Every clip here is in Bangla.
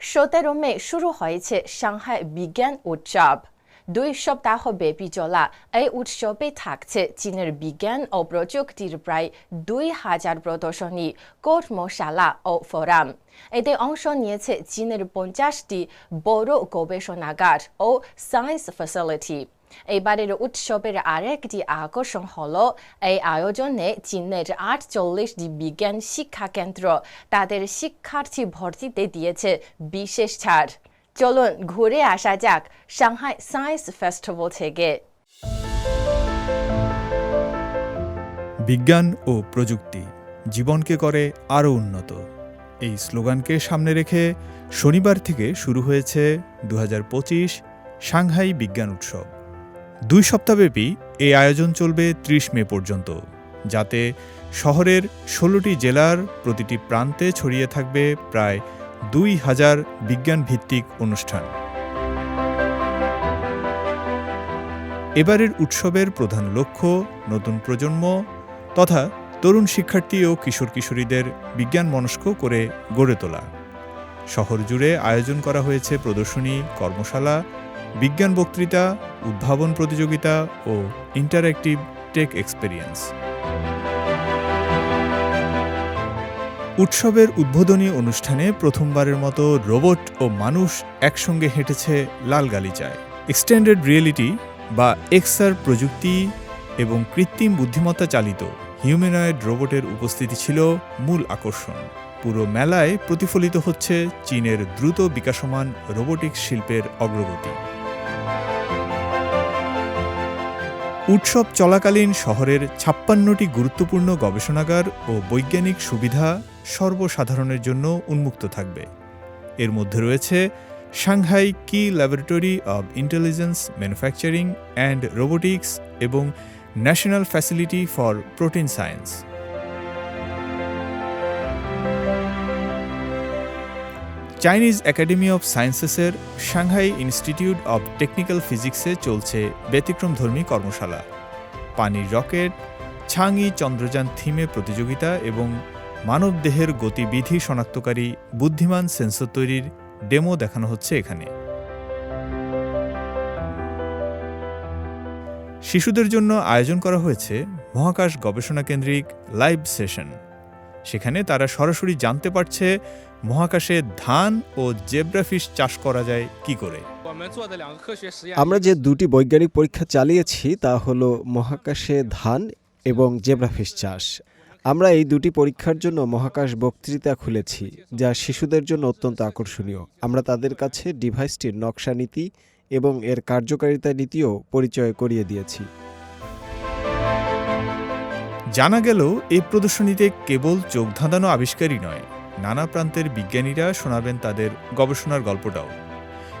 সতেরো মে শুরু হয়েছে সাংহাই বিজ্ঞান উৎসব। দুই সপ্তাহ ব্যাপী চলা এই উৎসবে থাকছে চীনের বিজ্ঞান ও প্রযুক্তির প্রায় দুই হাজার প্রদর্শনী, কর্মশালা ও ফোরাম। এতে অংশ নিয়েছে চীনের পঞ্চাশটি বড় গবেষণাগার ও সায়েন্স ফ্যাসিলিটি। এবারের উৎসবের আরেকটি আকর্ষণ হল এই আয়োজনে চীনের আটচল্লিশটি বিজ্ঞান শিক্ষা কেন্দ্র তাদের শিক্ষার্থী ভর্তিতে দিয়েছে বিশেষ ছাড় চলুন ঘুরে আসা যাক সাংহাই সায়েন্স ফেস্টিভ্যাল থেকে বিজ্ঞান ও প্রযুক্তি, জীবনকে করে আরও উন্নত। এই স্লোগানকে সামনে রেখে শনিবার থেকে শুরু হয়েছে দু হাজার পঁচিশ সাংহাই বিজ্ঞান উৎসব। দুই সপ্তাহব্যাপী এই আয়োজন চলবে ত্রিশ মে পর্যন্ত, যাতে শহরের ষোলোটি জেলার প্রতিটি প্রান্তে ছড়িয়ে থাকবে প্রায় দুই হাজার বিজ্ঞান ভিত্তিক অনুষ্ঠান। এবারের উৎসবের প্রধান লক্ষ্য নতুন প্রজন্ম তথা তরুণ শিক্ষার্থী ও কিশোর কিশোরীদের বিজ্ঞান মনস্ক করে গড়ে তোলা। শহর জুড়ে আয়োজন করা হয়েছে প্রদর্শনী, কর্মশালা বিজ্ঞান বক্তৃতা, উদ্ভাবন প্রতিযোগিতা ও ইন্টারঅ্যাক্টিভ টেক এক্সপেরিয়েন্স উৎসবের উদ্বোধনী অনুষ্ঠানে প্রথমবারের মতো রোবট ও মানুষ একসঙ্গে হেঁটেছে লাল গালিচায় এক্সটেন্ডেড রিয়েলিটি বা এক্সআর প্রযুক্তি এবং কৃত্রিম বুদ্ধিমত্তা চালিত হিউম্যানয়েড রোবটের উপস্থিতি ছিল মূল আকর্ষণ। পুরো মেলায় প্রতিফলিত হচ্ছে চীনের দ্রুত বিকাশমান রোবোটিক্স শিল্পের অগ্রগতি। উৎসব চলাকালীন শহরের ছাপ্পান্নটি গুরুত্বপূর্ণ গবেষণাগার ও বৈজ্ঞানিক সুবিধা সর্বসাধারণের জন্য উন্মুক্ত থাকবে। এর মধ্যে রয়েছে Shanghai key laboratory of intelligence manufacturing and robotics এবং national facility for protein science. Chinese academy of সায়েন্সেসের Shanghai institute of technical ফিজিক্সে চলছে ব্যতিক্রমধর্মী কর্মশালা। পানির রকেট ছাংই চন্দ্রযান থিমে প্রতিযোগিতা এবং মানবদেহের গতিবিধি শনাক্তকারী বুদ্ধিমান সেন্সর তৈরির ডেমো দেখানো হচ্ছে এখানে। শিশুদের জন্য আয়োজন করা হয়েছে মহাকাশ গবেষণা কেন্দ্রিক লাইভ সেশন। সেখানে তারা সরাসরি জানতে পারছে মহাকাশে ধান ও জেব্রাফিশ চাষ করা যায় কি করে। আমরা যে দুটি বৈজ্ঞানিক পরীক্ষা চালিয়েছি তা হলো মহাকাশে ধান এবং জেব্রাফিশ চাষ। আমরা এই দুটি পরীক্ষার জন্য মহাকাশ বক্তৃতা খুলেছি, যা শিশুদের জন্য অত্যন্ত আকর্ষণীয়। আমরা তাদের কাছে ডিভাইসটির নকশা নীতি এবং এর কার্যকারিতা নীতিও পরিচয় করিয়ে দিয়েছি। জানা গেল, এই প্রদর্শনীতে কেবল চোখ ধাঁধানো আবিষ্কারই নয়, নানা প্রান্তের বিজ্ঞানীরা শোনাবেন তাদের গবেষণার গল্পটাও।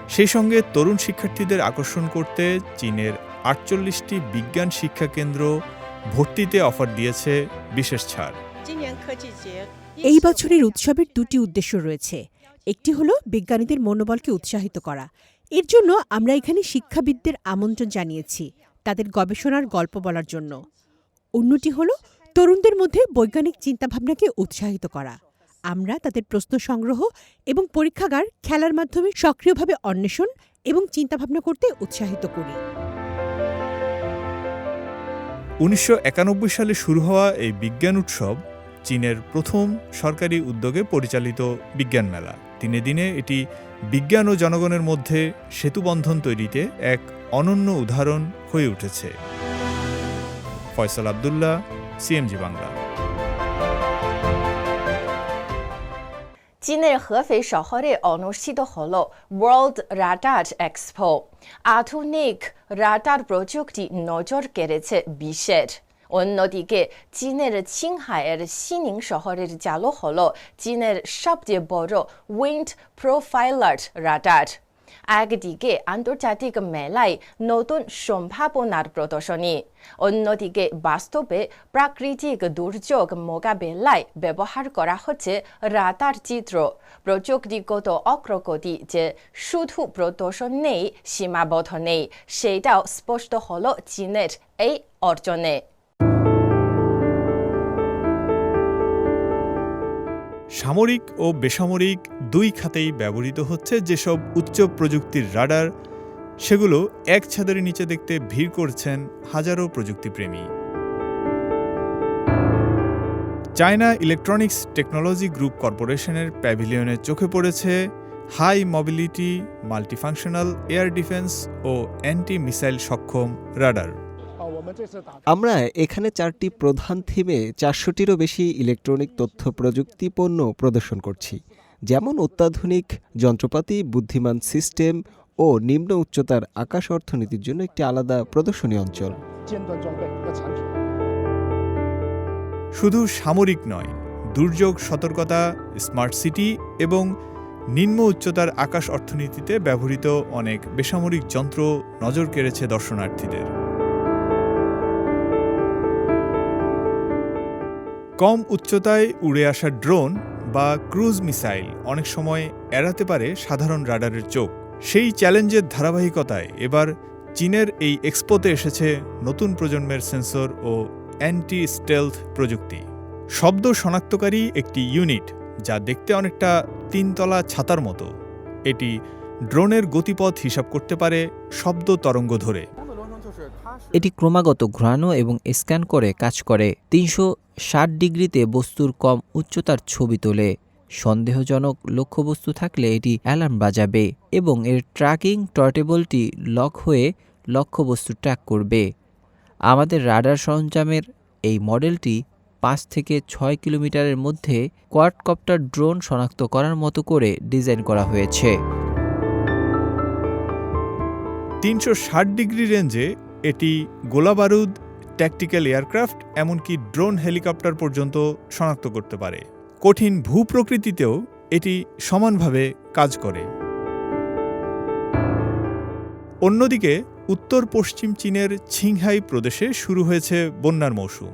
সেই সঙ্গে তরুণ শিক্ষার্থীদের আকর্ষণ করতে চীনের আটচল্লিশটি বিজ্ঞান শিক্ষা কেন্দ্র ভর্তিতে অফার দিয়েছে বিশেষ ছাড়। এই বছরের উৎসবের দুটি উদ্দেশ্য রয়েছে। একটি হলো বিজ্ঞানীদের মনোবলকে উৎসাহিত করা। এর জন্য আমরা এখানে শিক্ষাবিদদের আমন্ত্রণ জানিয়েছি, তাদের গবেষণার গল্প বলার জন্য। অন্যটি হলো তরুণদের মধ্যে বৈজ্ঞানিক চিন্তাভাবনাকে উৎসাহিত করা। আমরা তাদের প্রশ্ন সংগ্রহ এবং পরীক্ষাগার খেলার মাধ্যমে সক্রিয়ভাবে অন্বেষণ এবং চিন্তাভাবনা করতে উৎসাহিত করি। উনিশশো একানব্বই সালে শুরু হওয়া এই বিজ্ঞান উৎসব চীনের প্রথম সরকারি উদ্যোগে পরিচালিত বিজ্ঞান মেলা। দিনে দিনে এটি বিজ্ঞান ও জনগণের মধ্যে সেতুবন্ধন তৈরিতে এক অনন্য উদাহরণ হয়ে উঠেছে। ফয়সাল আবদুল্লাহ সিএমজি বাংলা। চীনের হেফেই শহরে অনুষ্ঠিত হল ওয়ার্ল্ড রাটার এক্সপো আধুনিক রাটার প্রযুক্তি নজর কেড়েছে বিশ্বের। অন্যদিকে চীনের ছিংহাইয়ের সিনিং শহরের চালু হল চীনের সবচেয়ে বড় উইন্ড প্রোফাইলার রাডার। একদিকে আন্তর্জাতিক মেলায় নতুন সম্ভাবনার প্রদর্শনী অন্যদিকে বাস্তবে প্রাকৃতিক দুর্যোগ মোকাবেলায় ব্যবহার করা হচ্ছে রাতার চিত্র প্রযুক্তিগত অগ্রগতি যে শুধু প্রদর্শন নেই সীমাবদ্ধ নেই সেটাও স্পষ্ট হল চীনের এই অর্জনে সামরিক ও বেসামরিক দুই খাতেই ব্যবহৃত হচ্ছে যেসব উচ্চ প্রযুক্তির রাডার। সেগুলো এক ছাদের নিচে দেখতে ভিড় করছেন হাজারো প্রযুক্তিপ্রেমী। চায়না ইলেকট্রনিক্স টেকনোলজি গ্রুপ কর্পোরেশনের প্যাভিলিয়নে চোখে পড়েছে high mobility, multifunctional, air defence ও অ্যান্টি মিসাইল সক্ষম রাডার। আমরা এখানে চারটি প্রধান থিমে চারশোটিরও বেশি ইলেকট্রনিক তথ্য প্রযুক্তি পণ্য প্রদর্শন করছি। যেমন অত্যাধুনিক যন্ত্রপাতি বুদ্ধিমান সিস্টেম ও নিম্ন উচ্চতার আকাশ অর্থনীতির জন্য একটি আলাদা প্রদর্শনী অঞ্চল। শুধু সামরিক নয় দুর্যোগ সতর্কতা স্মার্ট সিটি এবং নিম্ন উচ্চতার আকাশ অর্থনীতিতে ব্যবহৃত অনেক বেসামরিক যন্ত্র নজর কেড়েছে দর্শনার্থীদের। কম উচ্চতায় উড়ে আসা ড্রোন বা ক্রুজ মিসাইল অনেক সময় এড়াতে পারে সাধারণ রাডারের চোখ। সেই চ্যালেঞ্জের ধারাবাহিকতায় এবার চীনের এই এক্সপোতে এসেছে নতুন প্রজন্মের সেন্সর ও অ্যান্টি স্টেলথ প্রযুক্তি। শব্দ শনাক্তকারী একটি ইউনিট যা দেখতে অনেকটা তিনতলা ছাতার মতো। এটি ড্রোনের গতিপথ হিসাব করতে পারে শব্দ তরঙ্গ ধরে। এটি ক্রমাগত ঘোরানো এবং স্ক্যান করে কাজ করে তিনশো ষাট ডিগ্রিতে বস্তুর কম উচ্চতার ছবি তোলে। সন্দেহজনক লক্ষ্যবস্তু থাকলে এটি অ্যালার্ম বাজাবে এবং এর ট্র্যাকিং টর্টেবলটি লক হয়ে লক্ষ্যবস্তু ট্র্যাক করবে। আমাদের রাডার সরঞ্জামের এই মডেলটি পাঁচ থেকে ছয় কিলোমিটারের মধ্যে কোয়াডকপ্টার ড্রোন শনাক্ত করার মতো করে ডিজাইন করা হয়েছে। তিনশো ষাট ডিগ্রি রেঞ্জে এটি গোলাবারুদ ট্যাকটিক্যাল এয়ারক্রাফট এমনকি ড্রোন হেলিকপ্টার পর্যন্ত শনাক্ত করতে পারে। কঠিন ভূপ্রকৃতিতেও এটি সমানভাবে কাজ করে। অন্যদিকে, উত্তর পশ্চিম চীনের ছিংহাই প্রদেশে শুরু হয়েছে বন্যার মৌসুম।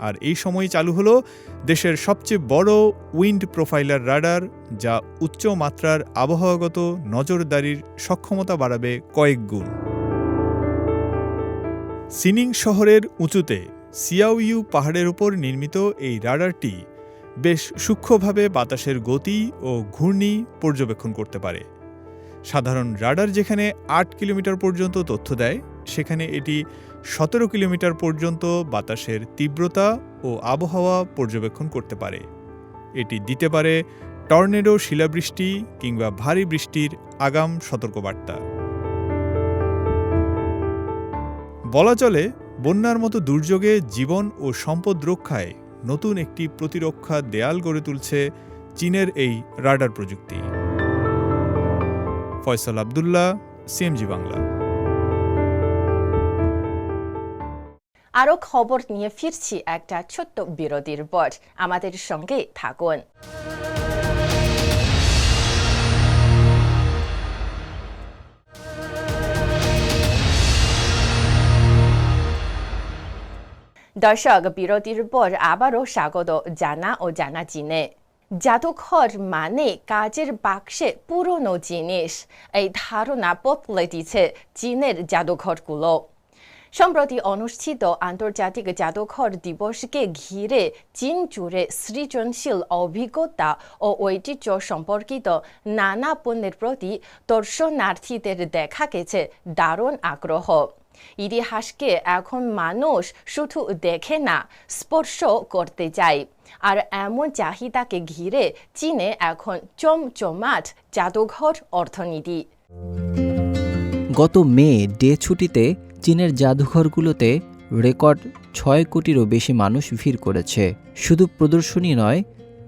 আর এই সময় চালু হলো দেশের সবচেয়ে বড় উইন্ড প্রোফাইলার রাডার, যা উচ্চ মাত্রার আবহাওয়াগত নজরদারির সক্ষমতা বাড়াবে কয়েক গুণ। সিনিং শহরের উঁচুতে সিয়াউইউ পাহাড়ের উপর নির্মিত এই রাডারটি বেশ সূক্ষ্মভাবে বাতাসের গতি ও ঘূর্ণি পর্যবেক্ষণ করতে পারে। সাধারণ রাডার যেখানে আট কিলোমিটার পর্যন্ত তথ্য দেয়, সেখানে এটি সতেরো কিলোমিটার পর্যন্ত বাতাসের তীব্রতা ও আবহাওয়া পর্যবেক্ষণ করতে পারে। এটি দিতে পারে টর্নেডো শিলাবৃষ্টি কিংবা ভারী বৃষ্টির আগাম সতর্কবার্তা। বলা চলে, বন্যার মতো দুর্যোগে জীবন ও সম্পদ রক্ষায় নতুন একটি প্রতিরক্ষা দেয়াল গড়ে তুলছে চীনের এই রাডার প্রযুক্তি। ফয়সাল আবদুল্লাহ, সিএমজি বাংলা। আরও খবর নিয়ে ফিরছি একটা ছোট্ট বিরতির পর। আমাদের সঙ্গে থাকুন। দর্শক, বিরতির পর আবারও স্বাগত জানা ও জানা চিনে। জাদুঘর মানে কাজের বাক্সে পুরনো জিনিস। এই ধারণা বদলে দিচ্ছে চীনের জাদুঘরগুলো। সম্প্রতি অনুষ্ঠিত আন্তর্জাতিক জাদুঘর দিবসকে ঘিরে চীন জুড়ে সৃজনশীল অভিজ্ঞতা ও ঐতিহ্য সম্পর্কিত নানা পণ্যের প্রতি দর্শনার্থীদের দেখা গেছে দারুণ আগ্রহ। ইতিহাসকে এখন মানুষ শুধু দেখে না স্পর্শ করতে চায়। আর এমন চাহিদাকে ঘিরে চীনে এখন চমচমাট জাদুঘর অর্থনীতি। গত মে, ডে ছুটিতে চীনের জাদুঘরগুলোতে রেকর্ড ছয় কোটিরও বেশি মানুষ ভিড় করেছে। শুধু প্রদর্শনী নয়,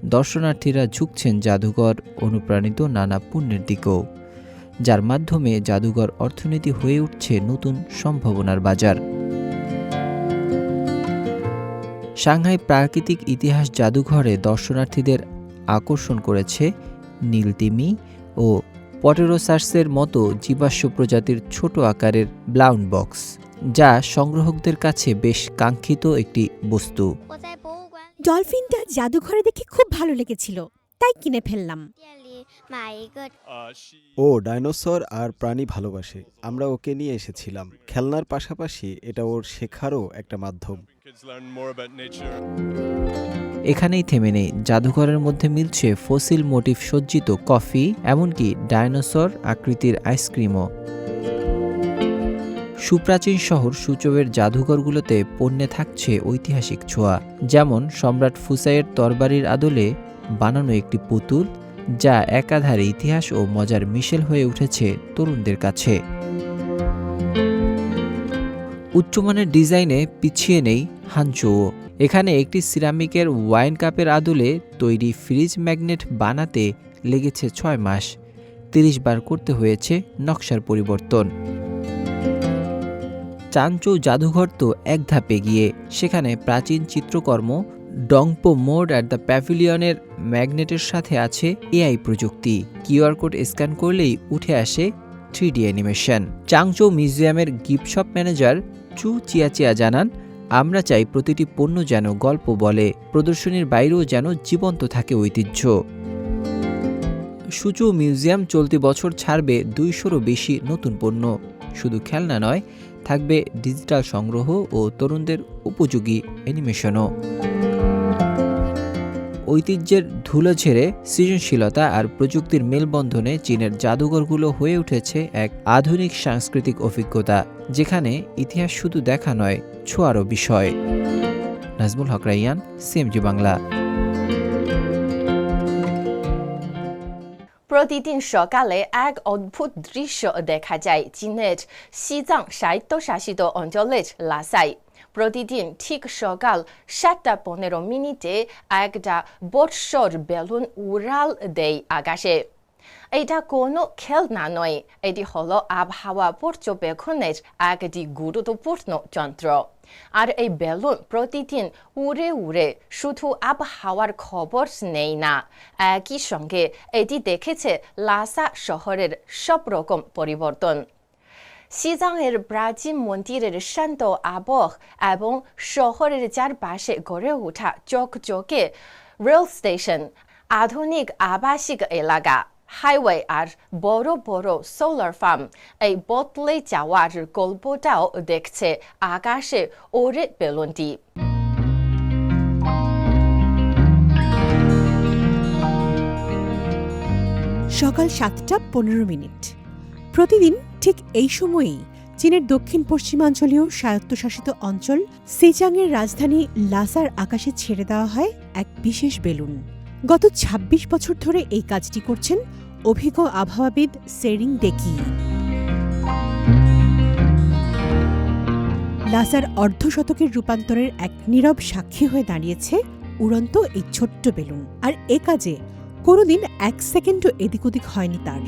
দর্শনার্থীরা ঝুঁকছেন জাদুঘর অনুপ্রাণিত নানা পুণ্যের দিকেও। যার মাধ্যমে জাদুঘর অর্থনীতি হয়ে উঠছে নতুন সম্ভাবনার বাজার। সাংহাই প্রাকৃতিক ইতিহাস জাদুঘরে দর্শনার্থীদের আকর্ষণ করেছে নীলতিমি ও পটেরোসার্সের মতো জীবাশ্ম প্রজাতির ছোট আকারের ব্লাউন্ড বক্স যা সংগ্রহকদের কাছে বেশ কাঙ্ক্ষিত একটি বস্তু। ডলফিনটা জাদুঘরে দেখে খুব ভালো লেগেছিল তাই কিনে ফেললাম। ও ডাইনোসর আর প্রাণী ভালোবাসে। আমরা ওকে নিয়ে এসেছিলাম। খেলনার পাশাপাশি এটা ওর শেখারও একটা মাধ্যম। এখানেই থেমে নেই। জাদুঘরের মধ্যে মিলছে ফসিল মোটিভ সজ্জিত কফি এমনকি ডায়নোসর আকৃতির আইসক্রিমও সুপ্রাচীন শহর সূচবের জাদুঘরগুলোতে পণ্যে থাকছে ঐতিহাসিক ছোঁয়া। যেমন সম্রাট ফুসাইয়ের তরবারির আদলে বানানো একটি পুতুল যা একাধারে ইতিহাস ও মজার মিশেল হয়ে উঠেছে তরুণদের কাছে। উচ্চমানের ডিজাইনে পিছিয়ে নেই হানচোও এখানে একটি সিরামিকের ওয়াইন কাপের আদলে তৈরি ফ্রিজ ম্যাগনেট বানাতে লেগেছে ছয় মাস। তিরিশ বার করতে হয়েছে নকশার পরিবর্তন। চাঞ্চৌ জাদুঘর তো এক ধাপে গিয়ে সেখানে প্রাচীন চিত্রকর্ম ডংপো মোড অ্যাট দ্য প্যাভিলিয়নের ম্যাগনেটের সাথে আছে এআই প্রযুক্তি। কিউআর কোড স্ক্যান করলেই উঠে আসে থ্রি ডি অ্যানিমেশন। চাংচৌ মিউজিয়ামের গিফট শপ ম্যানেজার চু চিয়াচিয়া জানান, আমরা চাই প্রতিটি পণ্য যেন গল্প বলে, প্রদর্শনীর বাইরেও যেন জীবন্ত থাকে ঐতিহ্য। সুচু মিউজিয়াম চলতি বছর ছাড়বে দুইশোরও বেশি নতুন পণ্য। শুধু খেলনা নয়, থাকবে ডিজিটাল সংগ্রহ ও তরুণদের উপযোগী অ্যানিমেশনও। ঐতিহ্যের ধুলো ছেড়ে সৃজনশীলতা আর প্রযুক্তির মেলবন্ধনে চীনের জাদুঘরগুলো হয়ে উঠেছে এক আধুনিক সাংস্কৃতিক অভিজ্ঞতা, যেখানে ইতিহাস শুধু দেখা নয়, ছোঁয়ারও বিষয়। নাজমুল হক রাইয়ান, সিএমজি বাংলা। প্রতিদিন সকালে এক অদ্ভুত দৃশ্য দেখা যায় চীনের সিজাং স্বায়ত্তশাসিত অঞ্চলের লাসাই। প্রতিদিন ঠিক সকাল সাতটা পনেরো মিনিটে একটা বৎসর বেলুন উড়াল দেয় আকাশে। এটা কোনো খেলনা নয়, এটি হলো আবহাওয়া পর্যবেক্ষণের একটি গুরুত্বপূর্ণ যন্ত্র। আর এই বেলুন প্রতিদিন উড়ে উড়ে শুধু আবহাওয়ার খবর নেই না, একই সঙ্গে এটি দেখেছে লাসা শহরের সব রকম পরিবর্তন। সিজাংয়ের প্রাচীন মন্দিরের শান্ত আবহ এবং শহরের চারপাশে গড়ে ওঠা চকচকে রেল স্টেশন আধুনিক আবাসিক এলাকা হাইওয়ে আর বড় বড় সোলার ফার্ম এই বদলে যাওয়ার গল্পটাও দেখছে আকাশে ওরে বেলুনটি সকাল সাতটা পনেরো মিনিট। প্রতিদিন ঠিক এই সময়েই চীনের দক্ষিণ পশ্চিমাঞ্চলীয় স্বায়ত্তশাসিত অঞ্চল সিজাংয়ের রাজধানী লাসার আকাশে ছেড়ে দেওয়া হয় এক বিশেষ বেলুন। গত ২৬ বছর ধরে এই কাজটি করছেন অভিজ্ঞ আবহাওয়াবিদ সেরিং ডেকি লাসার অর্ধশতকের রূপান্তরের এক নীরব সাক্ষী হয়ে দাঁড়িয়েছে উড়ন্ত এই ছোট্ট বেলুন। আর এ কাজে কোনোদিন এক সেকেন্ডও এদিক ওদিক হয়নি তার।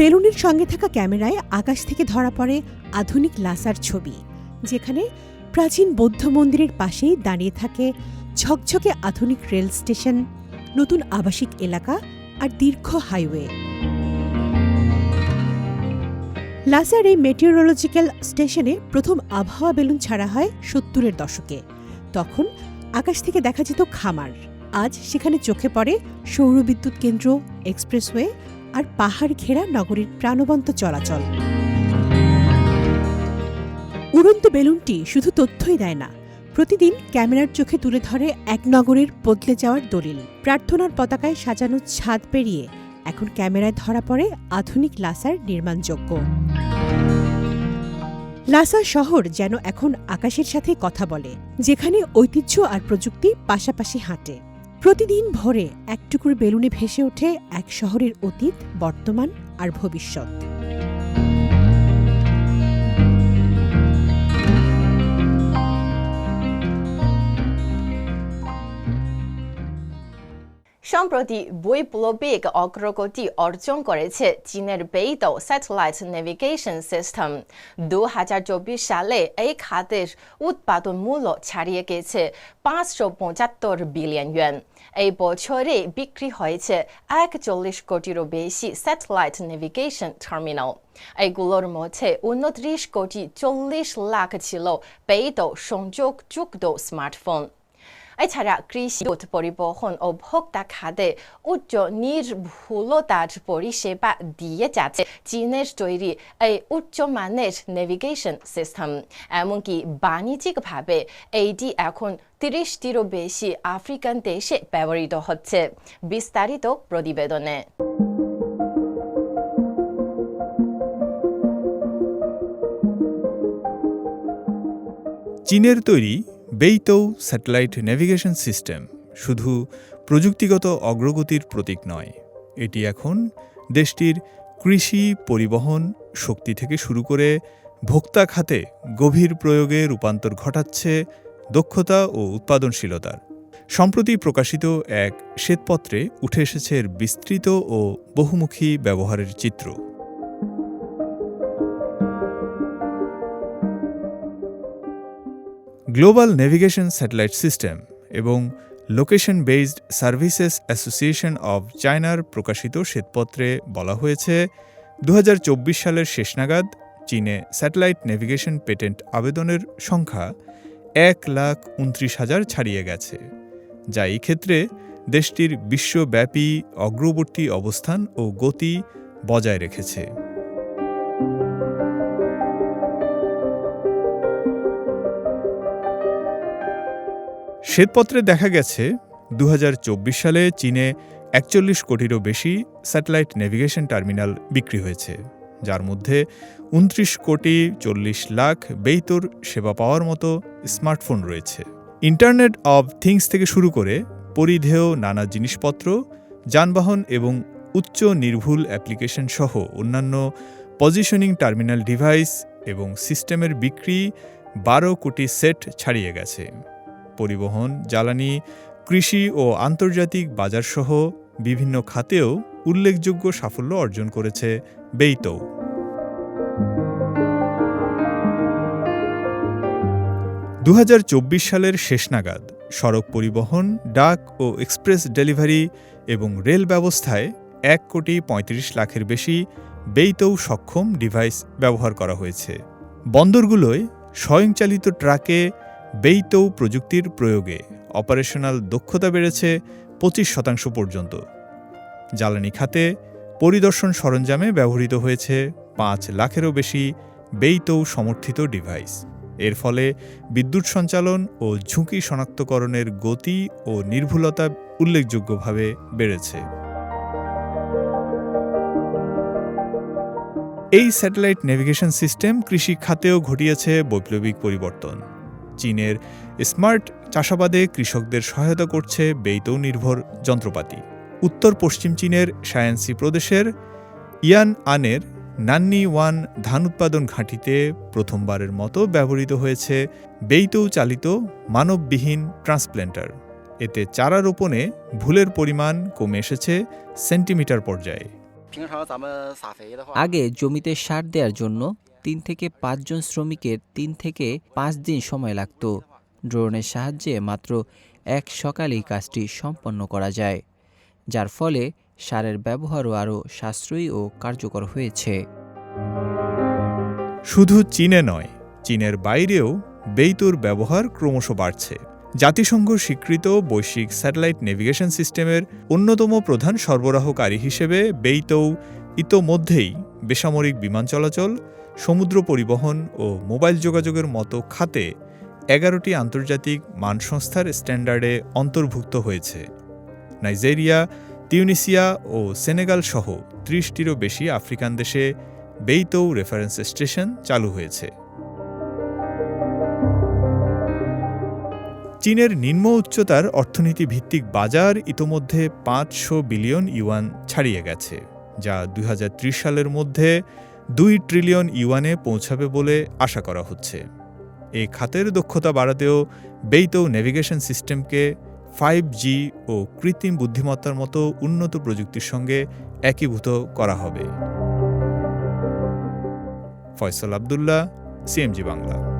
বেলুনের সঙ্গে থাকা ক্যামেরায় আকাশ থেকে ধরা পড়ে আধুনিক লাসার ছবি, যেখানে প্রাচীন বৌদ্ধ মন্দিরের পাশেই দাঁড়িয়ে থাকে ঝকঝকে আধুনিক রেল স্টেশন, নতুন আবাসিক এলাকা আর দীর্ঘ হাইওয়ে। লাসার এই মেটিওরোলজিক্যাল স্টেশনে প্রথম আবহাওয়া বেলুন ছাড়া হয় সত্তরের দশকে। তখন আকাশ থেকে দেখা যেত খামার। আজ সেখানে চোখে পড়ে সৌরবিদ্যুৎ কেন্দ্র, এক্সপ্রেসওয়ে আর পাহাড় ঘেরা নগরীর প্রাণবন্ত চলাচল। উড়ন্ত বেলুনটি শুধু তথ্যই দেয় না, প্রতিদিন ক্যামেরার চোখে তুলে ধরে এক নগরের বদলে যাওয়ার দলিল। প্রার্থনার পতাকায় সাজানো ছাদ পেরিয়ে এখন ক্যামেরায় ধরা পড়ে আধুনিক লাসার নির্মাণযোগ্য। লাসা শহর যেন এখন আকাশের সাথে কথা বলে, যেখানে ঐতিহ্য আর প্রযুক্তি পাশাপাশি হাঁটে। প্রতিদিন ভোরে একটুকুর টুকরো বেলুনে ভেসে ওঠে এক শহরের অতীত বর্তমান আর ভবিষ্যৎ। সম্প্রতি বৈপ্লবিক অগ্রগতি অর্জন করেছে চীনের বেইদো স্যাটেলাইট নেভিগেশন সিস্টেম। দু হাজার চব্বিশ সালে এই খাতের উৎপাদন মূল্য ছাড়িয়ে গেছে পাঁচশো পঁচাত্তর বিলিয়ন ইউয়ান এই বছরে বিক্রি হয়েছে একচল্লিশ কোটিরও বেশি স্যাটেলাইট নেভিগেশন টার্মিনাল। এগুলোর মধ্যে উনত্রিশ কোটি চল্লিশ লাখ ছিল বেইদো সংযোগযুক্ত স্মার্টফোন। এছাড়া কৃষি পরিবহন ও ভোক্তা খাতে উচ্চ নির্ভুলতার পরিষেবা দিয়ে যাচ্ছে চীনের তৈরি এই উচ্চমানের নেভিগেশন সিস্টেম এমনকি বাণিজ্যিকভাবে এইটি এখন তিরিশটিরও বেশি আফ্রিকান দেশে ব্যবহৃত হচ্ছে বিস্তারিত প্রতিবেদনে। চীনের তৈরি বেইতৌ স্যাটেলাইট নেভিগেশন সিস্টেম শুধু প্রযুক্তিগত অগ্রগতির প্রতীক নয়, এটি এখন দেশটির কৃষি পরিবহন শক্তি থেকে শুরু করে ভোক্তা খাতে গভীর প্রয়োগে রূপান্তর ঘটাচ্ছে দক্ষতা ও উৎপাদনশীলতার। সম্প্রতি প্রকাশিত এক শ্বেতপত্রে উঠে এসেছে বিস্তৃত ও বহুমুখী ব্যবহারের চিত্র। গ্লোবাল নেভিগেশন স্যাটেলাইট সিস্টেম এবং location based services association of চায়নার প্রকাশিত শ্বেতপত্রে বলা হয়েছে দু হাজার চব্বিশ সালের শেষ নাগাদ চীনে স্যাটেলাইট নেভিগেশন পেটেন্ট আবেদনের সংখ্যা এক লাখ উনত্রিশ হাজার ছাড়িয়ে গেছে, যা এই ক্ষেত্রে দেশটির বিশ্বব্যাপী অগ্রবর্তী অবস্থান ও গতি বজায় রেখেছে। শ্বেতপত্রে দেখা গেছে দু হাজার চব্বিশ সালে চীনে একচল্লিশ কোটিরও বেশি স্যাটেলাইট নেভিগেশন টার্মিনাল বিক্রি হয়েছে, যার মধ্যে উনত্রিশ কোটি চল্লিশ লাখ বেইতর সেবা পাওয়ার মতো স্মার্টফোন রয়েছে। ইন্টারনেট অব থিংস থেকে শুরু করে পরিধেয় নানা জিনিসপত্র, যানবাহন এবং উচ্চ নির্ভুল অ্যাপ্লিকেশন সহ অন্যান্য পজিশনিং টার্মিনাল ডিভাইস এবং সিস্টেমের বিক্রি বারো কোটি সেট ছাড়িয়ে গেছে। পরিবহন, জ্বালানি, কৃষি ও আন্তর্জাতিক বাজারসহ বিভিন্ন খাতেও উল্লেখযোগ্য সাফল্য অর্জন করেছে বেইতৌ। দু হাজার চব্বিশ সালের শেষ নাগাদ সড়ক পরিবহন, ডাক ও এক্সপ্রেস ডেলিভারি এবং রেল ব্যবস্থায় এক কোটি পঁয়ত্রিশ লাখের বেশি বেইতৌ সক্ষম ডিভাইস ব্যবহার করা হয়েছে। বন্দরগুলোয় স্বয়ংচালিত ট্রাকে বেইতৌ প্রযুক্তির প্রয়োগে অপারেশনাল দক্ষতা বেড়েছে পঁচিশ শতাংশ পর্যন্ত। জ্বালানি খাতে পরিদর্শন সরঞ্জামে ব্যবহৃত হয়েছে পাঁচ লাখেরও বেশি বেইতৌ সমর্থিত ডিভাইস। এর ফলে বিদ্যুৎ সঞ্চালন ও ঝুঁকি শনাক্তকরণের গতি ও নির্ভুলতা উল্লেখযোগ্যভাবে বেড়েছে। এই স্যাটেলাইট নেভিগেশন সিস্টেম কৃষি খাতেও ঘটিয়েছে বৈপ্লবিক পরিবর্তন। চীনের স্মার্ট চাষাবাদে কৃষকদের সহায়তা করছে বেইতৌ নির্ভর যন্ত্রপাতি। উত্তর পশ্চিম চীনের সায়ান্সি প্রদেশের ইয়ান আনের নান্নি ওয়ান ধান উৎপাদন ঘাঁটিতে প্রথমবারের মতো ব্যবহৃত হয়েছে বেইতৌ চালিত মানববিহীন ট্রান্সপ্ল্যান্টার। এতে চারা রোপণে ভুলের পরিমাণ কমে এসেছে সেন্টিমিটার পর্যায়ে। আগে জমিতে সার দেওয়ার জন্য তিন থেকে পাঁচজন শ্রমিকের তিন থেকে পাঁচ দিন সময় লাগত। ড্রোনের সাহায্যে মাত্র এক সকালেই কাজটি সম্পন্ন করা যায় যার ফলে সারের ব্যবহারও আরও সাশ্রয়ী ও কার্যকর হয়েছে। শুধু চীনে নয় চীনের বাইরেও বেইতুর ব্যবহার ক্রমশ বাড়ছে। জাতিসংঘ স্বীকৃত বৈশ্বিক স্যাটেলাইট নেভিগেশন সিস্টেমের অন্যতম প্রধান সরবরাহকারী হিসেবে বেইতৌ ইতোমধ্যেই বেসামরিক বিমান চলাচল, সমুদ্র পরিবহন ও মোবাইল যোগাযোগের মতো খাতে এগারোটি আন্তর্জাতিক মান সংস্থার স্ট্যান্ডার্ডে অন্তর্ভুক্ত হয়েছে। নাইজেরিয়া, তিউনিসিয়া ও সেনেগাল সহ ত্রিশটিরও বেশি আফ্রিকান দেশে বেইতৌ রেফারেন্স স্টেশন চালু হয়েছে। চীনের নিম্ন উচ্চতার অর্থনীতি ভিত্তিক বাজার ইতোমধ্যে পাঁচশো বিলিয়ন ইউয়ান ছাড়িয়ে গেছে, যা দুই হাজার ত্রিশ সালের মধ্যে দুই ট্রিলিয়ন ইউয়ানে পৌঁছাবে বলে আশা করা হচ্ছে। এই খাতের দক্ষতা বাড়াতেও বেইতৌ নেভিগেশন সিস্টেমকে ফাইভ জি ও কৃত্রিম বুদ্ধিমত্তার মতো উন্নত প্রযুক্তির সঙ্গে একীভূত করা হবে। ফয়সাল আবদুল্লাহ, সিএমজি বাংলা।